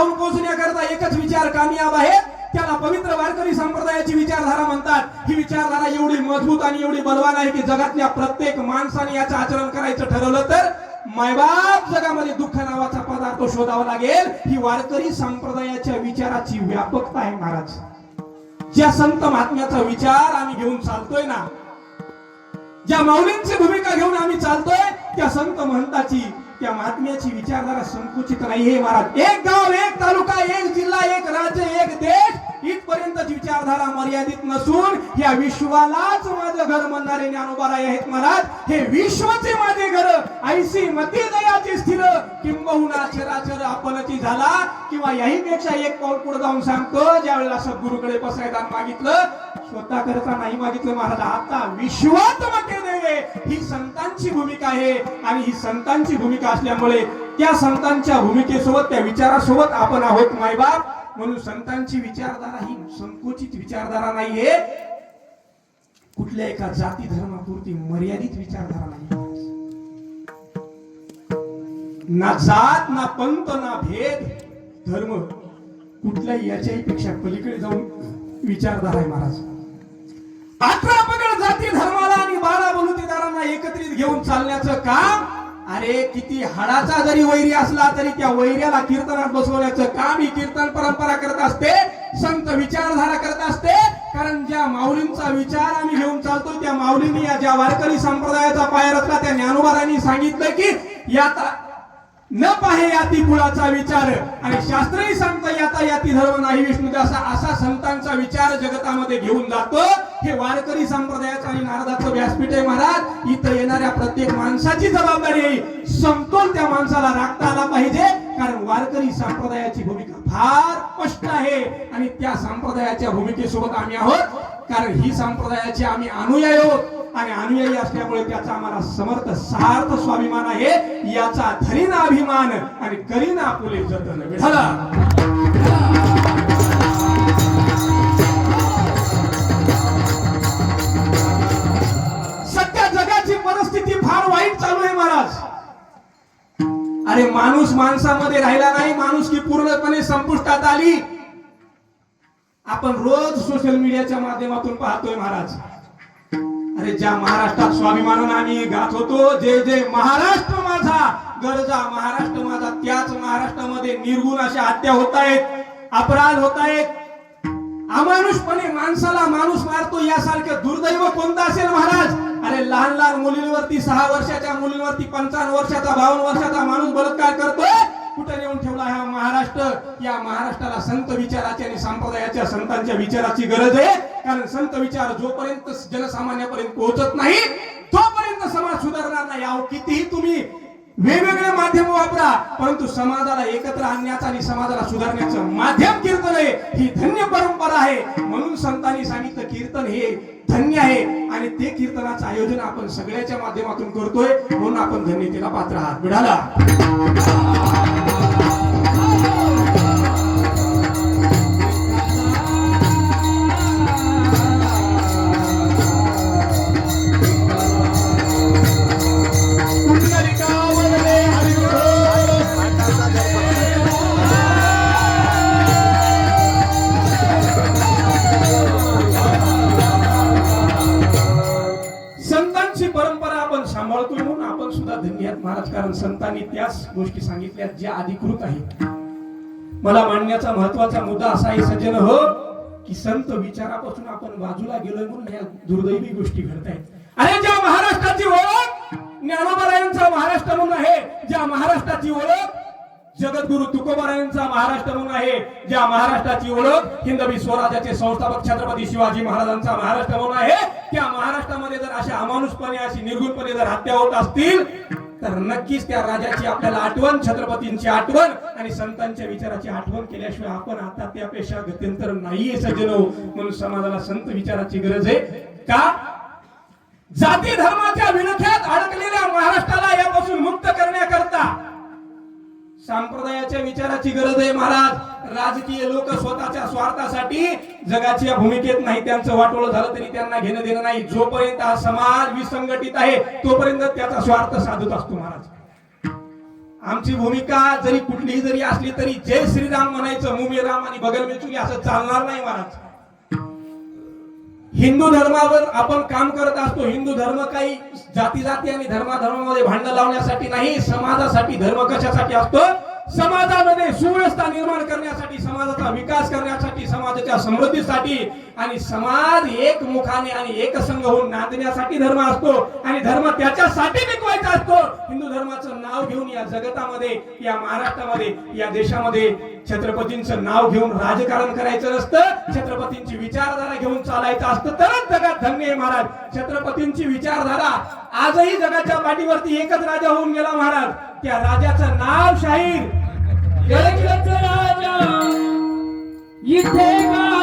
जाऊन पोहोचण्याकरता एकच विचार कामयाब आहे. त्याला पवित्र वारकरी संप्रदायाची विचारधारा म्हणतात. ही विचारधारा एवढी मजबूत आणि एवढी बलवान आहे की जगातल्या प्रत्येक माणसाने याचं आचरण करायचं ठरवलं तर मायबाप जगामध्ये दुःख नावाचा पदार्थ शोधावा लागेल. ही वारकरी संप्रदायाच्या विचाराची व्यापकता आहे महाराज. ज्या संत महात्म्याचा विचार आम्ही घेऊन चालतोय ना ज्या माऊलींची भूमिका घेऊन आम्ही चालतोय त्या संत महंताची त्या महात्म्याची विचारधारा संकुचित नाही हे महाराज. एक गाव एक तालुका एक जिल्हा एक राज्य एक देश इथपर्यंतची विचारधारा मर्यादित नसून या विश्वालाच माझं घर म्हणणारे ज्ञानोबाराय आहेत महाराज. हे विश्वचे माझे घर. ऐशी मती दयाची स्थिर. किंबहुना चराचर आपणची झाला. किंवा याही पेक्षा एक पाऊल पुढे जाऊन सांगतो ज्या वेळेला सद्गुरूकडे बसायदान मागितलं स्वतः करता नाही मागितलं महाराज. आता विश्वात मते ही संतांची भूमिका आहे आणि ही संतांची भूमिका असल्यामुळे त्या संतांच्या भूमिकेसोबत त्या विचारासोबत आपण आहोत मायबाप म्हणून संतांची विचारधारा ही संकुचित विचारधारा नाहीये. कुठल्या एका जाती धर्मापुरती मर्यादित विचारधारा नाही ना जात ना पंत ना भेद धर्म कुठल्याही याच्याही पेक्षा पलीकडे जाऊन विचारधारा आहे महाराज. अठरा पगड जाती एकत्रित घेऊन चालण्याचं काम? अरे किती हाडाचा जरी वैरी असला तरी त्या वैर्याला कीर्तनात बसवण्याचं काम ही कीर्तन परंपरा करत असते संत विचारधारा करत असते. कारण ज्या माऊलींचा विचार आम्ही घेऊन चालतो त्या माऊलींनी या ज्या वारकरी संप्रदायाचा पाय रचला त्या ज्ञानोबारांनी सांगितलं की याचा न पाहे याती कुळाचा विचार. आणि शास्त्रही सांगतं याता याती धर्म नाही विष्णू असा असा संतांचा विचार जगतामध्ये घेऊन जातो. हे वारकरी संप्रदायाचं आणि नारदाचं व्यासपीठ आहे महाराज. इथं येणाऱ्या प्रत्येक माणसाची जबाबदारी आहे. समतोल त्या माणसाला राखता आला पाहिजे. कारण वारकरी संप्रदायाची भूमिका फार स्पष्ट आहे. आणि त्या संप्रदायाच्या भूमिकेसोबत आम्ही आहोत. कारण ही संप्रदायाची आम्ही अनुयायी आहोत. आणि अनुयायी असल्यामुळे त्याचा आम्हाला समर्थ सार्थ स्वाभिमान आहे. याचा धरीना अभिमान आणि करीना आपुले जतन. विठाला सध्या जगाची परिस्थिती फार वाईट चालू आहे महाराज. अरे माणूस माणसामध्ये राहिला नाही माणूस की पूर्णपणे संपुष्टात आली. आपण रोज सोशल मीडियाच्या माध्यमातून पाहतोय महाराज. अरे ज्या महाराष्ट्रात स्वाभिमानानं आम्ही गात होतो जे जे महाराष्ट्र माझा गरजा महाराष्ट्र माझा त्याच महाराष्ट्रामध्ये निर्गुण अशा हत्या होत आहेत अपराध होत आहेत. अमानुषपणे माणसाला माणूस मारतो यासारखं दुर्दैव कोणतं असेल महाराज? अरे लहान लहान मुलींवरती सहा वर्षाच्या मुलींवरती पंचावन्न वर्षाचा बावन्न वर्षाचा माणूस बलात्कार करतो. कुठं नेऊन ठेवला हा महाराष्ट्र? या महाराष्ट्राला संत विचाराची आणि संप्रदायाच्या संतांच्या विचाराची गरज आहे. कारण संत विचार जोपर्यंत जनसामान्यापर्यंत पोहोचत नाही तोपर्यंत समाज सुधारणार नाही. अहो कितीही तुम्ही वेगवेगळे माध्यम वापरा परंतु समाजाला एकत्र आणण्याचं आणि समाजाला सुधारण्याचं माध्यम कीर्तन आहे. ही धन्य परंपरा आहे. म्हणून संतांनी सांगितलं कीर्तन हे धन्य आहे. आणि ते कीर्तनाचं आयोजन आपण सगळ्याच्या माध्यमातून करतोय. म्हणून आपण धन्यतेला पात्र आहात. मिळाला बऱ्याच गोष्टी सांगितल्या ज्या अधिकृत आहेत मला मांडण्याचा महत्त्वाचा मुद्दा असा आहे सज्जन हो की संत विचारापासून आपण बाजूला गेलोय म्हणून या दुर्दैवी गोष्टी घडत आहेत अरे ज्या महाराष्ट्राची ओळख ज्ञानोबरायांचा महाराष्ट्र म्हणून आहे ज्या महाराष्ट्राची ओळख जगद्गुरु तुकोबारायांचा महाराष्ट्र म्हणून आहे ज्या महाराष्ट्राची ओळख हिंदवी स्वराज्याचे संस्थापक छत्रपती शिवाजी महाराजांचा महाराष्ट्र म्हणून आहे त्या महाराष्ट्रामध्ये जर अशा अमानुषपणे अशी निर्गुणपणे जर हत्या होत असतील तर नक्कीच त्या राजाची आपल्याला आठवण छत्रपतींची आठवण आणि संतांच्या विचाराची आठवण केल्याशिवाय आपण आता त्यापेक्षा गत्यंतर नाहीये सज्जनो. म्हणून समाजाला संत विचाराची गरज आहे. का? जाती धर्माच्या विनख्यात अडकले संप्रदायाच्या विचाराची गरज आहे महाराज. राजकीय लोक स्वतःच्या स्वार्थासाठी जगाच्या भूमिकेत नाही त्यांचं वाटोळ झालं तरी त्यांना घेणं देणं नाही. जोपर्यंत हा समाज विसंघटित आहे तोपर्यंत त्याचा स्वार्थ साधत असतो महाराज. आमची भूमिका जरी कुठलीही जरी असली तरी जय श्रीराम म्हणायचं मुमी राम आणि बगल मेचुरी असं चालणार नाही महाराज. हिंदू धर्मावर आपण काम करत असतो. हिंदू धर्म काही जाती जाती आणि धर्माधर्मामध्ये भांडण लावण्यासाठी नाही समाजासाठी धर्म कशासाठी असतो? समाजामध्ये सुव्यवस्था निर्माण करण्यासाठी समाजाचा विकास करण्यासाठी समाजाच्या समृद्धीसाठी आणि समाज एकमुखाने आणि एकसंघ होऊन नांदण्यासाठी धर्म असतो आणि धर्म त्याच्यासाठी टिकवायचा असतो. हिंदू धर्माचं नाव घेऊन या जगतामध्ये या महाराष्ट्रामध्ये या देशामध्ये छत्रपतींचं नाव घेऊन राजकारण करायचं नसतं. छत्रपतींची विचारधारा घेऊन चालायचं असतं. तरच जगात धन्य आहे महाराज. छत्रपतींची विचारधारा आजही जगाच्या पाठीवरती एकच राजा होऊन गेला महाराज. त्या राजाचं नाव शाहीर. राजा इथे का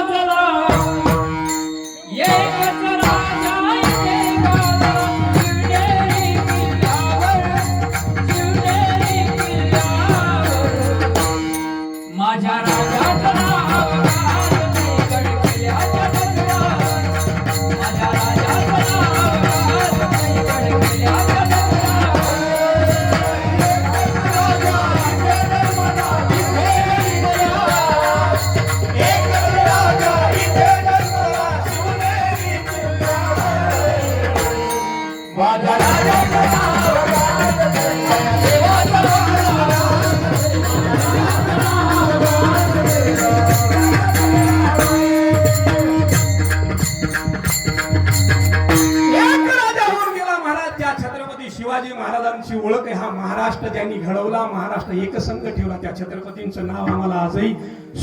त्यांनी घडवला महाराष्ट्र एकसंघ ठेवला त्या छत्रपतींचं नाव आम्हाला आजही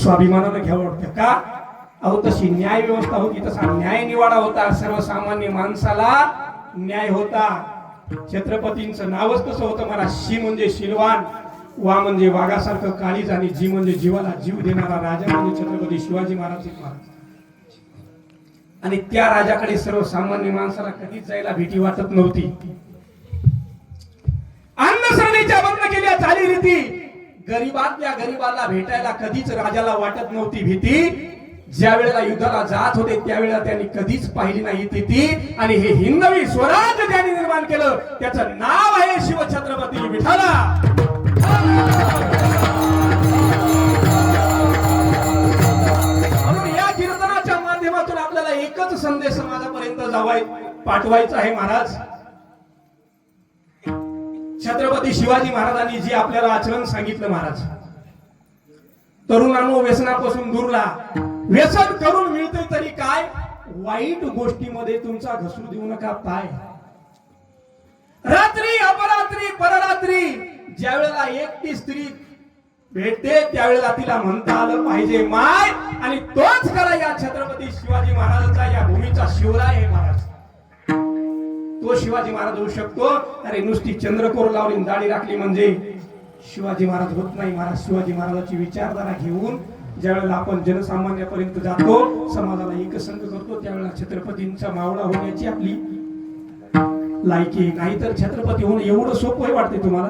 स्वाभिमानानं घ्यावं वाटतं. का? अहो तशी न्याय व्यवस्था होती तसा न्याय निवाडा होता. सर्वसामान्य माणसाला न्याय होता. छत्रपतींचं नावच तसं होतं. मला शी म्हणजे शिलवान वा म्हणजे वाघासारखं काळीज आणि जी म्हणजे जीवाला जीव देणारा राजा म्हणजे छत्रपती शिवाजी महाराज महाराज आणि त्या राजाकडे सर्वसामान्य माणसाला कधीच जायला भीती वाटत नव्हती. अन्नसरणीच्या बंद केल्या झाली रीती. गरीबातल्या गरीबाला भेटायला कधीच राजाला वाटत नव्हती भीती. ज्या वेळेला युद्धाला जात होते त्यावेळेला त्यांनी कधीच पाहिली नाही ती ती आणि हे हिंदवी स्वराज्य त्यांनी निर्माण केलं त्याचं नाव आहे शिवछत्रपती विठाला म्हणून या कीर्तनाच्या माध्यमातून आपल्याला एकच संदेश समाजापर्यंत जावाय पाठवायचा आहे महाराज. छत्रपती शिवाजी महाराजांनी जे आपल्याला आचरण सांगितलं महाराज तरुणांनो व्यसनापासून दूरला. व्यसन करून मिळते तरी काय? वाईट गोष्टीमध्ये तुमचा घसरू देऊ नका पाय. रात्री अपरात्री पररात्री ज्या वेळेला एकटी स्त्री भेटते त्यावेळेला तिला म्हणता आलं पाहिजे माय. आणि तोच करा या छत्रपती शिवाजी महाराजांचा या भूमीचा शिवराय आहे महाराज. तो शिवाजी महाराज होऊ शकतो. अरे नुसती चंद्रकोर लावली दाढी राखली म्हणजे शिवाजी महाराज होत नाही. महाराज शिवाजी महाराजाची विचारधारा घेऊन ज्यावेळेला आपण जनसामान्यापर्यंत जातो समाजाला एकसंघ करतो त्यावेळेला छत्रपतींचा मावळा होण्याची आपली लायकी नाहीतर छत्रपती होणं एवढं सोपं वाटते तुम्हाला?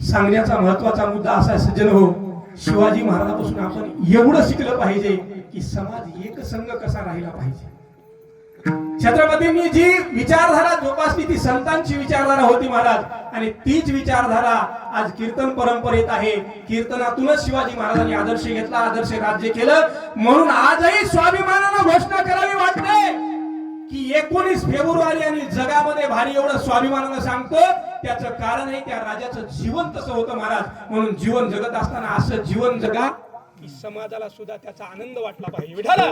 सांगण्याचा महत्त्वाचा मुद्दा असा सज्जन हो शिवाजी महाराजापासून आपण एवढं शिकलं पाहिजे. की समाज एकसंघ कसा राहिला पाहिजे? छत्रपतींनी जी विचारधारा जोपासली ती संतांची विचारधारा होती महाराज. आणि तीच विचारधारा आज कीर्तन परंपरेत आहे. कीर्तनातूनच शिवाजी महाराजांनी आदर्श घेतला आदर्श राज्य केलं. म्हणून आजही स्वाभिमानानं घोषणा करावी वाटते की एकोणीस फेब्रुवारी आणि जगामध्ये भारी एवढं स्वाभिमानानं सांगतो. त्याचं कारण आहे त्या राजाचं जीवन तसं होतं महाराज. म्हणून जीवन जगत असताना असं जीवन जगा. की समाजाला सुद्धा त्याचा आनंद वाटला पाहिजे. विठाला